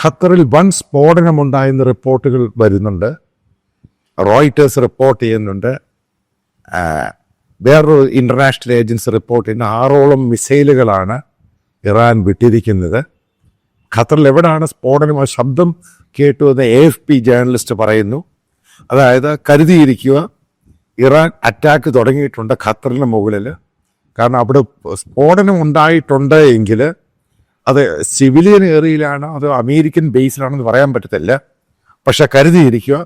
ഖത്തറിൽ വൻ സ്ഫോടനമുണ്ടായെന്ന് റിപ്പോർട്ടുകൾ വരുന്നുണ്ട്. റോയിറ്റേഴ്സ് റിപ്പോർട്ട് ചെയ്യുന്നുണ്ട്. വേറൊരു ഇന്റർനാഷണൽ ഏജൻസി റിപ്പോർട്ട് ചെയ്യുന്ന ആറോളം മിസൈലുകളാണ് ഇറാൻ വിട്ടിരിക്കുന്നത്. ഖത്തറിൽ എവിടെയാണ് സ്ഫോടനം? ശബ്ദം കേട്ടു എന്ന് എ എഫ് പി ജേർണലിസ്റ്റ് പറയുന്നു. അതായത് കരുതിയിരിക്കുക ഇറാൻ അറ്റാക്ക് തുടങ്ങിയിട്ടുണ്ട് ഖത്തറിന് മുകളിൽ കാരണം അവിടെ സ്ഫോടനം ഉണ്ടായിട്ടുണ്ട് എങ്കിൽ അത് സിവിലിയൻ ഏറിയയിലാണോ അതോ അമേരിക്കൻ ബേസിലാണോ എന്ന് പറയാൻ പറ്റത്തില്ല. പക്ഷെ കരുതിയിരിക്കുക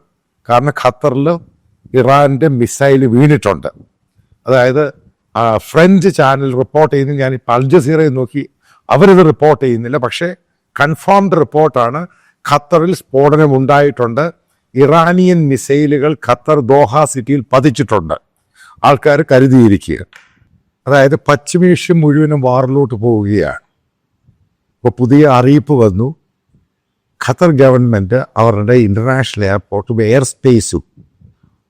കാരണം ഖത്തറിൽ ഇറാന്റെ മിസൈൽ വീണിട്ടുണ്ട്. അതായത് ഫ്രഞ്ച് ചാനൽ റിപ്പോർട്ട് ചെയ്യുന്ന ഞാൻ ഇപ്പോൾ അൽജസീറയിൽ നോക്കി അവരിത് റിപ്പോർട്ട് ചെയ്യുന്നില്ല. പക്ഷേ കൺഫേംഡ് റിപ്പോർട്ടാണ് ഖത്തറിൽ സ്ഫോടനം ഉണ്ടായിട്ടുണ്ട് ഇറാനിയൻ മിസൈലുകൾ ഖത്തർ ദോഹ സിറ്റിയിൽ പതിച്ചിട്ടുണ്ട്. ആൾക്കാർ കരുതിയിരിക്കുക. അതായത് പശ്ചിമേഷ്യ മുഴുവനും വാറിലോട്ട് പോവുകയാണ്. ഇപ്പോൾ പുതിയ അറിയിപ്പ് വന്നു. ഖത്തർ ഗവൺമെന്റ് അവരുടെ ഇന്റർനാഷണൽ എയർപോർട്ടും എയർ സ്പേസും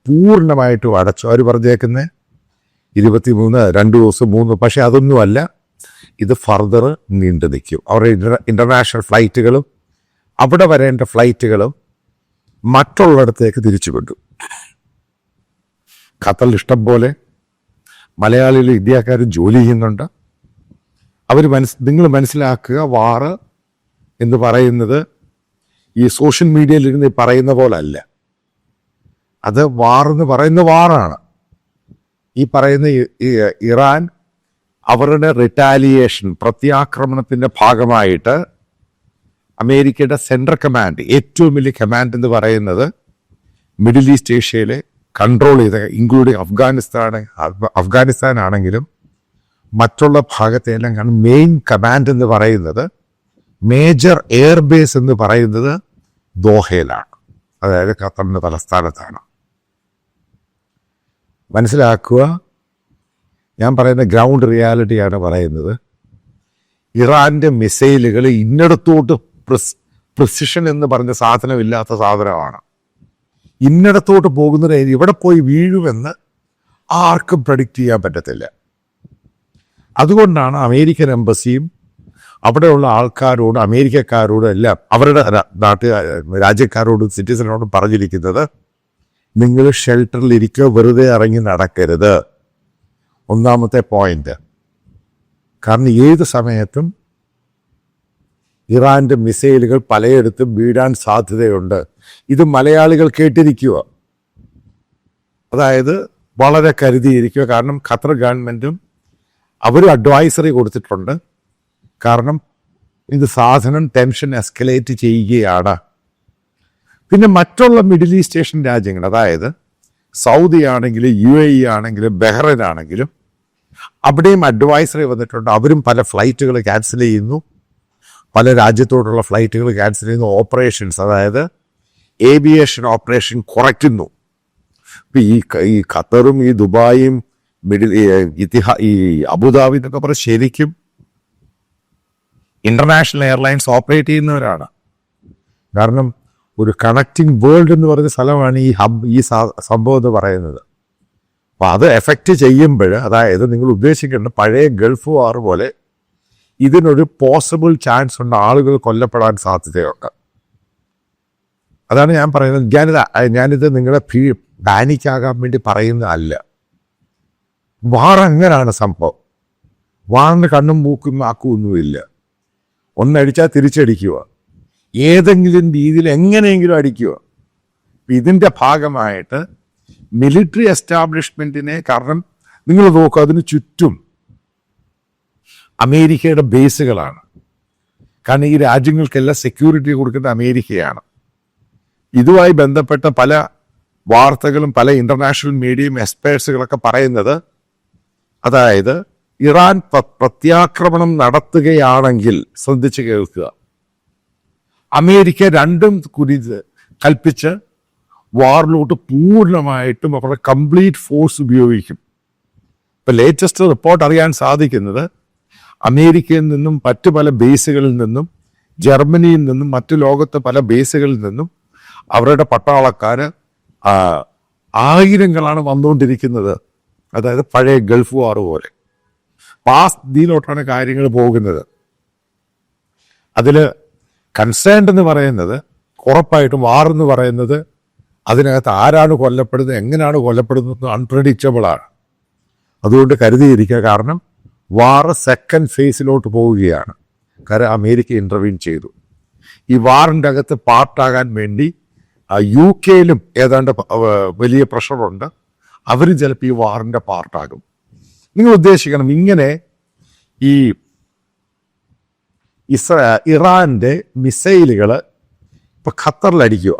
പൂർണമായിട്ടും അടച്ചു. അവർ പറഞ്ഞേക്കുന്നത് ഇരുപത്തി മൂന്ന് രണ്ട് ദിവസം മൂന്ന് പക്ഷേ അതൊന്നുമല്ല. ഇത് ഫർദർ നീണ്ടു നിൽക്കും. അവരുടെ ഇന്റർ ഇന്റർനാഷണൽ ഫ്ലൈറ്റുകളും അവിടെ വരേണ്ട ഫ്ലൈറ്റുകളും മറ്റുള്ളിടത്തേക്ക് തിരിച്ചു വിട്ടു. ഖത്തറിൽ ഇഷ്ടം പോലെ മലയാളികളും ഇന്ത്യക്കാരും ജോലി ചെയ്യുന്നുണ്ട്. അവർ മനസ് നിങ്ങൾ മനസ്സിലാക്കുക വാറ് എന്ന് പറയുന്നത് ഈ സോഷ്യൽ മീഡിയയിൽ ഇരുന്ന് പറയുന്ന പോലെ അല്ല അത് വാറെന്ന് പറയുന്ന വാറാണ്. ഈ പറയുന്ന ഇറാൻ അവരുടെ റിറ്റാലിയേഷൻ പ്രത്യാക്രമണത്തിന്റെ ഭാഗമായിട്ട് അമേരിക്കയുടെ സെൻട്രൽ കമാൻഡ് ഏറ്റവും വലിയ കമാൻഡ് എന്ന് പറയുന്നത് മിഡിൽ ഈസ്റ്റ് ഏഷ്യയിലെ കൺട്രോൾ ചെയ്ത ഇൻക്ലൂഡിങ് അഫ്ഗാനിസ്ഥാൻ അഫ്ഗാനിസ്ഥാൻ ആണെങ്കിലും മറ്റുള്ള ഭാഗത്തെല്ലാം കാണും. മെയിൻ കമാൻഡ് എന്ന് പറയുന്നത് മേജർ എയർബേസ് എന്ന് പറയുന്നത് ദോഹയിലാണ്. അതായത് ഖത്തറിന്റെ തലസ്ഥാനത്താണ്. മനസ്സിലാക്കുക? ഞാൻ പറയുന്ന ഗ്രൗണ്ട് റിയാലിറ്റിയാണ് പറയുന്നത്. ഇറാന്റെ മിസൈലുകൾ ഇന്നിടത്തോട്ട് പ്രിസിഷൻ എന്ന് പറഞ്ഞ സാധനമില്ലാത്ത സാധനമാണ്. ഇന്നിടത്തോട്ട് പോകുന്നത് ഇവിടെ പോയി വീഴുമെന്ന് ആർക്കും പ്രഡിക്റ്റ് ചെയ്യാൻ പറ്റത്തില്ല. അതുകൊണ്ടാണ് അമേരിക്കൻ എംബസിയും അവിടെയുള്ള ആൾക്കാരോട് അമേരിക്കക്കാരോടും എല്ലാം അവരുടെ നാട്ടുകാർ നാട്ടു രാജ്യക്കാരോടും സിറ്റിസനോടും പറഞ്ഞിരിക്കുന്നത് നിങ്ങൾ ഷെൽട്ടറിൽ ഇരിക്കുക വെറുതെ ഇറങ്ങി നടക്കരുത്. ഒന്നാമത്തെ പോയിന്റ് കാരണം ഏത് സമയത്തും ഇറാന്റെ മിസൈലുകൾ പലയിടത്തും വീഴാൻ സാധ്യതയുണ്ട്. ഇത് മലയാളികൾ കേട്ടിരിക്കുക. അതായത് വളരെ കരുതിയിരിക്കുക. കാരണം ഖത്തർ ഗവൺമെന്റും അവർ അഡ്വൈസറി കൊടുത്തിട്ടുണ്ട്. കാരണം ഇത് സാധനം ടെൻഷൻ എസ്കലേറ്റ് ചെയ്യുകയാണ്. പിന്നെ മറ്റുള്ള മിഡിൽ ഈസ്റ്റ് ഏഷ്യൻ രാജ്യങ്ങൾ അതായത് സൗദി ആണെങ്കിലും യു എ ഇ ആണെങ്കിലും ബഹ്റൈൻ ആണെങ്കിലും അവിടെയും അഡ്വൈസറി വന്നിട്ടുണ്ട്. അവരും പല ഫ്ലൈറ്റുകൾ ക്യാൻസൽ ചെയ്യുന്നു. പല രാജ്യത്തോടുള്ള ഫ്ലൈറ്റുകൾ ക്യാൻസൽ ചെയ്യുന്നു. ഓപ്പറേഷൻസ് അതായത് ഏവിയേഷൻ ഓപ്പറേഷൻ കുറയ്ക്കുന്നു. ഇപ്പം ഈ ഈ ഖത്തറും ഈ ദുബായും മിഡിൽ ഈ ഇത്തിഹാ ഈ അബുദാബി എന്നൊക്കെ പറഞ്ഞ ശരിക്കും ഇന്റർനാഷണൽ എയർലൈൻസ് ഓപ്പറേറ്റ് ചെയ്യുന്നവരാണ്. കാരണം ഒരു കണക്റ്റിംഗ് വേൾഡ് എന്ന് പറയുന്ന സ്ഥലമാണ് ഈ ഹബ് ഈ സംഭവം എന്ന് പറയുന്നത്. അപ്പൊ അത് എഫക്റ്റ് ചെയ്യുമ്പോൾ അതായത് നിങ്ങൾ ഉദ്ദേശിക്കേണ്ട പഴയ ഗൾഫ് വാർ പോലെ ഇതിനൊരു പോസിബിൾ ചാൻസ് ഉണ്ട് ആളുകൾ കൊല്ലപ്പെടാൻ സാധ്യതയുണ്ട്. അതാണ് ഞാൻ പറയുന്നത്. ഞാനിത് ഞാനിത് നിങ്ങളെ പാനിക്കാകാൻ വേണ്ടി പറയുന്നതല്ല. വാർ അങ്ങനെയാണ് സംഭവം? വാറിന് കണ്ണും മൂക്കും ആക്കുമൊന്നുമില്ല ഒന്നടിച്ചാൽ തിരിച്ചടിക്കുക ഏതെങ്കിലും രീതിയിൽ എങ്ങനെയെങ്കിലും അടിക്കുക ഇതിന്റെ ഭാഗമായിട്ട് മിലിറ്ററി എസ്റ്റാബ്ലിഷ്മെന്റിനെ കാരണം നിങ്ങൾ നോക്കുക അതിന് ചുറ്റും അമേരിക്കയുടെ ബേസുകളാണ്. കാരണം ഈ രാജ്യങ്ങൾക്കെല്ലാം സെക്യൂരിറ്റി കൊടുക്കുന്ന അമേരിക്കയാണ്. ഇതുമായി ബന്ധപ്പെട്ട പല വാർത്തകളും പല ഇന്റർനാഷണൽ മീഡിയയും എക്സ്പേർട്സുകളൊക്കെ പറയുന്നത് അതായത് ഇറാൻ പ്രത്യാക്രമണം നടത്തുകയാണെങ്കിൽ ശ്രദ്ധിച്ച് കേൾക്കുക. അമേരിക്ക രണ്ടും കുരി കൽപ്പിച്ച് വാറിലോട്ട് പൂർണമായിട്ടും അവരുടെ കംപ്ലീറ്റ് ഫോഴ്സ് ഉപയോഗിക്കും. ഇപ്പൊ ലേറ്റസ്റ്റ് റിപ്പോർട്ട് അറിയാൻ സാധിക്കുന്നത് അമേരിക്കയിൽ നിന്നും മറ്റു പല ബേസുകളിൽ നിന്നും ജർമ്മനിയിൽ നിന്നും മറ്റു ലോകത്തെ പല ബേസുകളിൽ നിന്നും അവരുടെ പട്ടാളക്കാര് ആയിരങ്ങളാണ് വന്നുകൊണ്ടിരിക്കുന്നത്. അതായത് പഴയ ഗൾഫ് വാർ പോലെ. ആ സ്ഥിതിയിലോട്ടാണ് കാര്യങ്ങൾ പോകുന്നത്. അതിൽ കൺസേൺഡ് എന്ന് പറയുന്നത് ഉറപ്പായിട്ടും വാർ എന്ന് പറയുന്നത് അതിനകത്ത് ആരാണ് കൊല്ലപ്പെടുന്നത് എങ്ങനെയാണ് കൊല്ലപ്പെടുന്നത് അൺപ്രഡിക്റ്റബിളാണ് അതുകൊണ്ട് കരുതിയിരിക്കുക കാരണം വാർ സെക്കൻഡ് ഫേസിലോട്ട് പോവുകയാണ്. കാരണം അമേരിക്ക ഇന്റർവ്യൂ ചെയ്തു. ഈ വാറിന്റെ അകത്ത് പാർട്ടാകാൻ വേണ്ടി യു കെയിലും ഏതാണ്ട് വലിയ പ്രഷറുണ്ട് അവരും ചിലപ്പോൾ ഈ വാറിന്റെ പാർട്ടാകും. നിങ്ങൾ ഉദ്ദേശിക്കണം ഇങ്ങനെ ഈ ഇസ്ര ഇറാന്റെ മിസൈലുകൾ ഇപ്പൊ ഖത്തറിൽ അടിക്കുക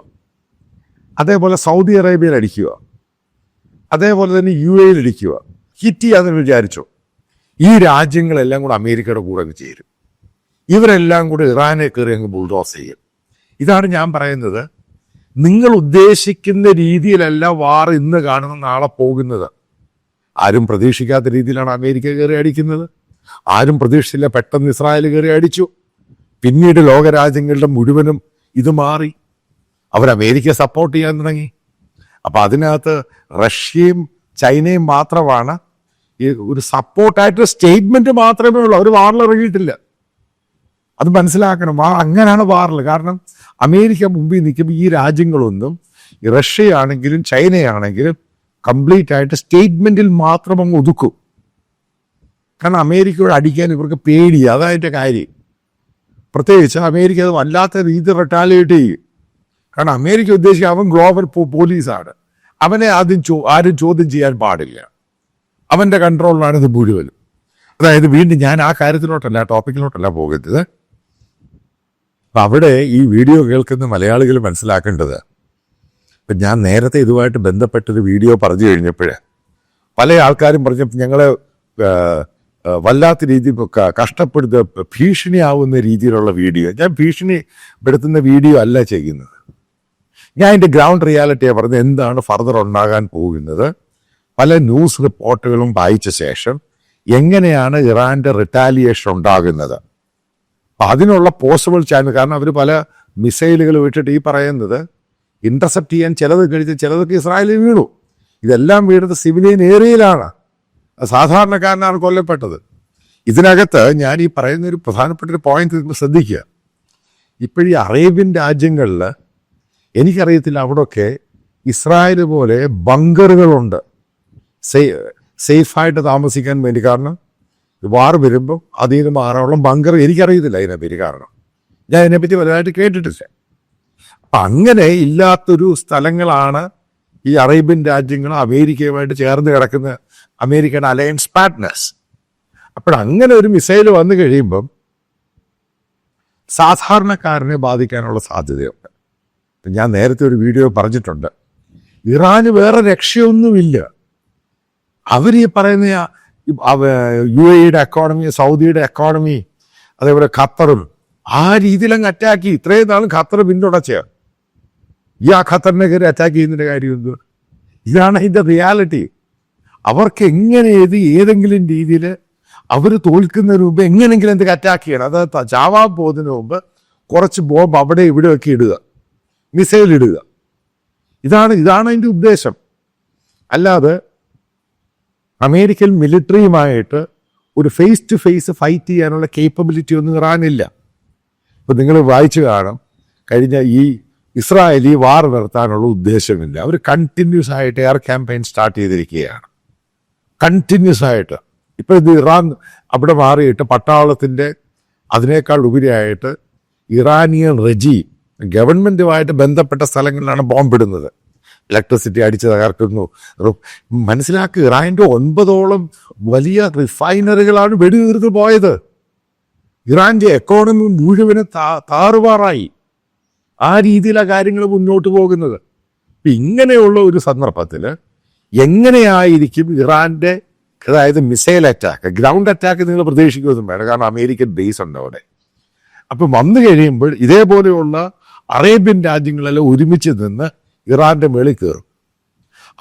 അതേപോലെ സൗദി അറേബ്യയിൽ അടിക്കുക അതേപോലെ തന്നെ യു എയിൽ അടിക്കുക ഹിറ്റ് ചെയ്യാതെന്ന് വിചാരിച്ചു? ഈ രാജ്യങ്ങളെല്ലാം കൂടെ അമേരിക്കയുടെ കൂടെ അങ്ങ് ചേരും. ഇവരെല്ലാം കൂടെ ഇറാനെ കയറി അങ്ങ് ബുൾഡോസ് ചെയ്യും. ഇതാണ് ഞാൻ പറയുന്നത്. നിങ്ങൾ ഉദ്ദേശിക്കുന്ന രീതിയിലല്ല വാർ ഇന്ന് കാണുന്ന നാളെ പോകുന്നത്. ആരും പ്രതീക്ഷിക്കാത്ത രീതിയിലാണ് അമേരിക്ക കയറി അടിക്കുന്നത്. ആരും പ്രതീക്ഷിച്ചില്ല പെട്ടെന്ന് ഇസ്രായേൽ കയറി അടിച്ചു. പിന്നീട് ലോകരാജ്യങ്ങളുടെ മുഴുവനും ഇത് മാറി. അവർ അമേരിക്ക സപ്പോർട്ട് ചെയ്യാൻ തുടങ്ങി. അപ്പൊ അതിനകത്ത് റഷ്യയും ചൈനയും മാത്രമാണ് ഈ ഒരു സപ്പോർട്ടായിട്ട് സ്റ്റേറ്റ്മെന്റ് മാത്രമേ ഉള്ളൂ. അവർ വാറിൽ ഇറങ്ങിയിട്ടില്ല അത് മനസ്സിലാക്കണം. ആ അങ്ങനെയാണ് വാറിൽ കാരണം അമേരിക്ക മുമ്പിൽ നിൽക്കുമ്പോൾ ഈ രാജ്യങ്ങളൊന്നും റഷ്യയാണെങ്കിലും ചൈനയാണെങ്കിലും കംപ്ലീറ്റ് ആയിട്ട് സ്റ്റേറ്റ്മെന്റിൽ മാത്രം അങ്ങ് ഒതുക്കും. കാരണം അമേരിക്കയോട് അടിക്കാൻ ഇവർക്ക് പേടി അതായിട്ട് കാര്യം. പ്രത്യേകിച്ച് അമേരിക്ക അത് വല്ലാത്ത രീതി റിട്ടാലിയേറ്റ് ചെയ്യും. കാരണം അമേരിക്ക ഉദ്ദേശിക്കുക അവൻ ഗ്ലോബൽ പോലീസാണ് അവനെ ആദ്യം ചോ ആരും ചോദ്യം ചെയ്യാൻ പാടില്ല. അവന്റെ കൺട്രോളിലാണ് ഇത് മുഴുവനും. അതായത് വീണ്ടും ഞാൻ ആ കാര്യത്തിലോട്ടല്ല ടോപ്പിക്കിലോട്ടല്ല പോകുന്നത് അപ്പൊ അവിടെ ഈ വീഡിയോ കേൾക്കുന്ന മലയാളികൾ മനസ്സിലാക്കേണ്ടത് ഇപ്പം ഞാൻ നേരത്തെ ഇതുമായിട്ട് ബന്ധപ്പെട്ടൊരു വീഡിയോ പറഞ്ഞു കഴിഞ്ഞപ്പോഴേ പല ആൾക്കാരും പറഞ്ഞപ്പോൾ ഞങ്ങളെ വല്ലാത്ത രീതിയിൽ കഷ്ടപ്പെടുത്ത ഭീഷണിയാവുന്ന രീതിയിലുള്ള വീഡിയോ. ഞാൻ ഭീഷണി പെടുത്തുന്ന വീഡിയോ അല്ല ചെയ്യുന്നത്. ഞാൻ എന്റെ ഗ്രൗണ്ട് റിയാലിറ്റിയെ പറഞ്ഞത് എന്താണ് ഫർദർ ഉണ്ടാകാൻ പോകുന്നത്? പല ന്യൂസ് റിപ്പോർട്ടുകളും വായിച്ച ശേഷം എങ്ങനെയാണ് ഇറാന്റെ റിട്ടാലിയേഷൻ ഉണ്ടാകുന്നത്? അതിനുള്ള പോസിബിൾ ചാനൽ കാരണം അവർ പല മിസൈലുകൾ വിട്ടിട്ട് ഈ പറയുന്നത് ഇന്റർസെപ്റ്റ് ചെയ്യാൻ ചിലത് കഴിച്ച് ചിലതൊക്കെ ഇസ്രായേലിൽ വീണു. ഇതെല്ലാം വീണത് സിവിലിയൻ ഏരിയയിലാണ് സാധാരണക്കാരനാണ് കൊല്ലപ്പെട്ടത്. ഇതിനകത്ത് ഞാൻ ഈ പറയുന്ന ഒരു പ്രധാനപ്പെട്ട ഒരു പോയിന്റ് നിങ്ങൾ ശ്രദ്ധിക്കുക. ഇപ്പോഴീ അറേബ്യൻ രാജ്യങ്ങളിൽ എനിക്കറിയത്തില്ല അവിടെയൊക്കെ ഇസ്രായേൽ പോലെ ബങ്കറുകളുണ്ട് സേ സേഫായിട്ട് താമസിക്കാൻ വേണ്ടി. കാരണം വാർ വരുമ്പോൾ അതിൽ നിന്ന് മാറാനുള്ള ബങ്കർ എനിക്കറിയത്തില്ല അതിനെ പേര് കാരണം. ഞാൻ അതിനെപ്പറ്റി വലുതായിട്ട് കേട്ടിട്ടില്ല. അപ്പം അങ്ങനെ ഇല്ലാത്തൊരു സ്ഥലങ്ങളാണ് ഈ അറേബ്യൻ രാജ്യങ്ങളും അമേരിക്കയുമായിട്ട് ചേർന്ന് കിടക്കുന്ന അമേരിക്കൻ അലയൻസ് പാർട്ട്നേഴ്സ് അപ്പോഴങ്ങനെ ഒരു മിസൈൽ വന്നു കഴിയുമ്പം സാധാരണക്കാരനെ ബാധിക്കാനുള്ള സാധ്യതയുണ്ട്. ഞാൻ നേരത്തെ ഒരു വീഡിയോ പറഞ്ഞിട്ടുണ്ട്. ഇറാന് വേറെ രക്ഷയൊന്നുമില്ല. അവർ ഈ പറയുന്ന യു എയുടെ എക്കോണമി സൗദിയുടെ എക്കോണമി അതേപോലെ ഖത്തറും ആ രീതിയിൽ അങ്ങ് ചെയ്യും. ഇത്രയും നാളും ഖത്തർ പിന്തുടച്ചയാണ് ഈ ആ ഖത്തറിനെ കയറി അറ്റാക്ക് ചെയ്യുന്നതിന്റെ കാര്യം എന്ത് ഇതാണ് അതിന്റെ റിയാലിറ്റി അവർക്ക് എങ്ങനെ ഏത് ഏതെങ്കിലും രീതിയിൽ അവർ തോൽക്കുന്ന മുമ്പ് എങ്ങനെങ്കിലും എന്തൊക്കെ അറ്റാക്ക് ചെയ്യണം. അതായത് ചാവാൻ പോകുന്നതിന് മുമ്പ് കുറച്ച് ബോംബ് അവിടെ ഇവിടെയൊക്കെ ഇടുക. മിസൈൽ ഇടുക. ഇതാണ് ഇതാണ് അതിന്റെ ഉദ്ദേശം. അല്ലാതെ അമേരിക്കൻ മിലിറ്ററിയുമായിട്ട് ഒരു ഫേസ് ടു ഫേസ് ഫൈറ്റ് ചെയ്യാനുള്ള കേപ്പബിലിറ്റി ഒന്നും ഇറാനില്ല. ഇപ്പൊ നിങ്ങൾ വായിച്ചു കാണും കഴിഞ്ഞ ഈ ഇസ്രായേലി വാർ നിർത്താനുള്ള ഉദ്ദേശമില്ല. അവർ കണ്ടിന്യൂസ് ആയിട്ട് എയർ ക്യാമ്പയിൻ സ്റ്റാർട്ട് ചെയ്തിരിക്കുകയാണ്. കണ്ടിന്യൂസ് ആയിട്ട്. ഇപ്പോൾ ഇത് ഇറാൻ അവിടെ മാറിയിട്ട് പട്ടാളത്തിന്റെ അതിനേക്കാൾ ഉപരിയായിട്ട് ഇറാനിയൻ റെജി ഗവൺമെന്റുമായിട്ട് ബന്ധപ്പെട്ട സ്ഥലങ്ങളിലാണ് ബോംബിടുന്നത് ഇലക്ട്രിസിറ്റി അടിച്ച് തകർക്കുന്നു. മനസ്സിലാക്കുക ഇറാന്റെ ഒൻപതോളം വലിയ റിഫൈനറികളാണ് വെടിതീർത്ത് പോയത്. ഇറാന്റെ എക്കോണമി മുഴുവനും താ- താറുമാറായി. ആ രീതിയിലാണ് കാര്യങ്ങൾ മുന്നോട്ട് പോകുന്നത്. ഇങ്ങനെയുള്ള ഒരു സന്ദർഭത്തിൽ എങ്ങനെയായിരിക്കും ഇറാന്റെ അതായത് മിസൈൽ അറ്റാക്ക് ഗ്രൗണ്ട് അറ്റാക്ക് നിങ്ങൾ പ്രതീക്ഷിക്കുന്നതും വേണം കാരണം അമേരിക്കൻ ബേസ് ഉണ്ട് അവിടെ. അപ്പം വന്നു കഴിയുമ്പോൾ ഇതേപോലെയുള്ള അറേബ്യൻ രാജ്യങ്ങളെല്ലാം ഒരുമിച്ച് നിന്ന് ഇറാന്റെ മേളിൽ കയറും.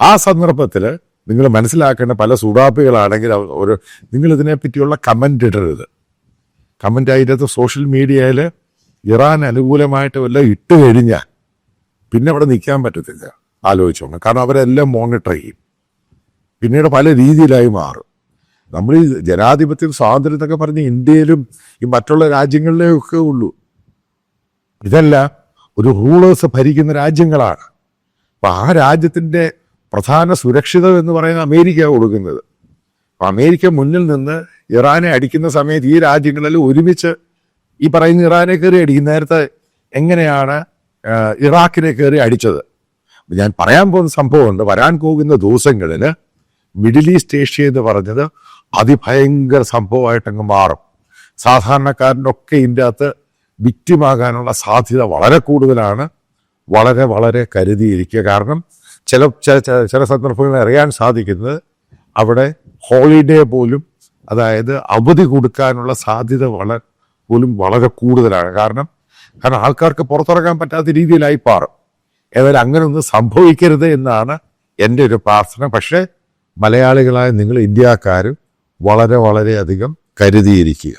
ആ സന്ദർഭത്തിൽ നിങ്ങൾ മനസ്സിലാക്കേണ്ട പല സൂടാപ്പികളാണെങ്കിൽ ഒരു നിങ്ങൾ ഇതിനെപ്പറ്റിയുള്ള കമന്റ് ഇടരുത്. കമന്റ് അതിന്റെ സോഷ്യൽ മീഡിയയിൽ ഇറാൻ അനുകൂലമായിട്ട് വല്ല ഇട്ട് കഴിഞ്ഞാൽ പിന്നെ അവിടെ നിൽക്കാൻ പറ്റത്തില്ല. ആലോചിച്ചോണം കാരണം അവരെല്ലാം മോണിറ്റർ ചെയ്യും. പിന്നീട് പല രീതിയിലായി മാറും. നമ്മൾ ഈ ജനാധിപത്യം സ്വാതന്ത്ര്യം എന്നൊക്കെ പറഞ്ഞ് ഇന്ത്യയിലും ഈ മറ്റുള്ള രാജ്യങ്ങളിലേ ഒക്കെ ഉള്ളൂ. ഇതെല്ലാം ഒരു റൂളേഴ്സ് ഭരിക്കുന്ന രാജ്യങ്ങളാണ്. അപ്പൊ ആ രാജ്യത്തിന്റെ പ്രധാന സുരക്ഷിതം എന്ന് പറയുന്ന അമേരിക്ക കൊടുക്കുന്നത്. അമേരിക്ക മുന്നിൽ നിന്ന് ഇറാനെ അടിക്കുന്ന സമയത്ത് ഈ രാജ്യങ്ങളിൽ ഒരുമിച്ച് ഈ പറയുന്ന ഇറാനെ കയറി അടിക്കും നേരത്തെ എങ്ങനെയാണ് ഇറാഖിനെ കയറി അടിച്ചത്? ഞാൻ പറയാൻ പോകുന്ന സംഭവമുണ്ട്. വരാൻ പോകുന്ന ദിവസങ്ങളിൽ മിഡിൽ ഈസ്റ്റ് ഏഷ്യ എന്ന് പറഞ്ഞത് അതിഭയങ്കര സംഭവമായിട്ടങ്ങ് മാറും. സാധാരണക്കാരന്റെ ഒക്കെ ഇതിന്റെ അകത്ത് വിക്റ്റിമാകാനുള്ള സാധ്യത വളരെ കൂടുതലാണ്. വളരെ വളരെ കരുതിയിരിക്കുക. കാരണം ചില ചില സന്ദർഭങ്ങളിൽ അറിയാൻ സാധിക്കുന്നത് അവിടെ ഹോളിഡേ പോലും അതായത് അവധി കൊടുക്കാനുള്ള സാധ്യത വള പോലും വളരെ കൂടുതലാണ്. കാരണം കാരണം ആൾക്കാർക്ക് പുറത്തിറങ്ങാൻ പറ്റാത്ത രീതിയിലായി പാറും ഏതായാലും അങ്ങനെ ഒന്നും സംഭവിക്കരുത് എന്നാണ് എന്റെ ഒരു പ്രാർത്ഥന. പക്ഷേ മലയാളികളായ നിങ്ങൾ ഇന്ത്യക്കാരും വളരെ വളരെയധികം കരുതിയിരിക്കുക.